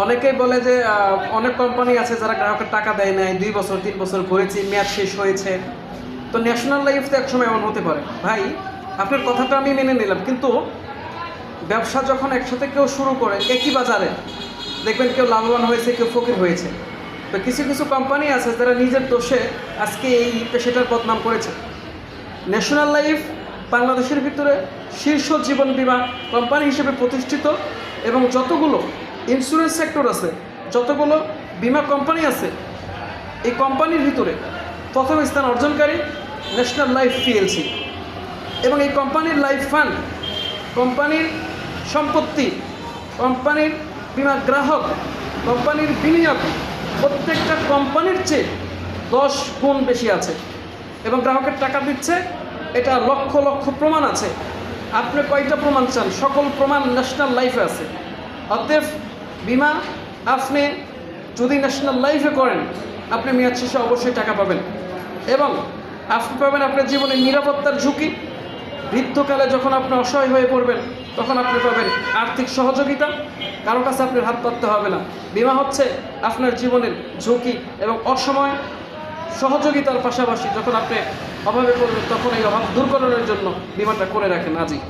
অনেকেই বলে যে অনেক কোম্পানি আছে যারা গ্রাহকের টাকা দেয় নাই, দুই বছর, তিন বছর ভরেছি মেয়াদ শেষ হয়েছে। তো ন্যাশনাল লাইফ তো একসময় এমন হতে পারে। ভাই, আপনার কথাটা আমি মেনে নিলাম, কিন্তু ব্যবসা যখন একসাথে কেউ শুরু করে, একই বাজারে, দেখবেন কেউ লাভবান হয়েছে, কেউ ফকির হয়েছে। তো কিছু কিছু কোম্পানি আছে যারা নিজের দোষে আজকে এই পেশাটার বদনাম করেছে। ন্যাশনাল লাইফ বাংলাদেশের ভিতরে শীর্ষ জীবন বীমা কোম্পানি হিসেবে প্রতিষ্ঠিত এবং যতগুলো ইন্স্যুরেন্স সেক্টর আছে, যতগুলো বীমা কোম্পানি আছে, এই কোম্পানির ভিতরে প্রথম স্থান অর্জনকারী ন্যাশনাল লাইফ পিএলসি এবং এই কোম্পানির লাইফ ফান্ড কোম্পানির সম্পত্তি কোম্পানির বিমা গ্রাহক কোম্পানির বিনিয়োগ, প্রত্যেকটা কোম্পানির চেয়ে দশ গুণ বেশি আছে এবং গ্রাহকের টাকা দিচ্ছে, এটা লক্ষ লক্ষ প্রমাণ আছে। আপনি কয়টা প্রমাণ চান? সকল প্রমাণ ন্যাশনাল লাইফে আছে। অতএব বিমা আপনি যদি ন্যাশনাল লাইফে করেন, আপনি মেয়াদ শেষে অবশ্যই টাকা পাবেন। এবং আপনি পাবেন আপনার জীবনের নিরাপত্তার ঝুঁকি। বৃদ্ধকালে যখন আপনি অসহায় হয়ে পড়বেন, তখন আপনি পাবেন আর্থিক সহযোগিতা। কারও কাছে আপনার হাত পাততে হবে না। বিমা হচ্ছে আপনার জীবনের ঝুঁকি এবং অসময় সহযোগিতার পাশাপাশি যখন আপনি অভাবে পড়বেন, তখন এই অভাব দূর করানোর জন্য বিমাটা করে রাখেন আজই।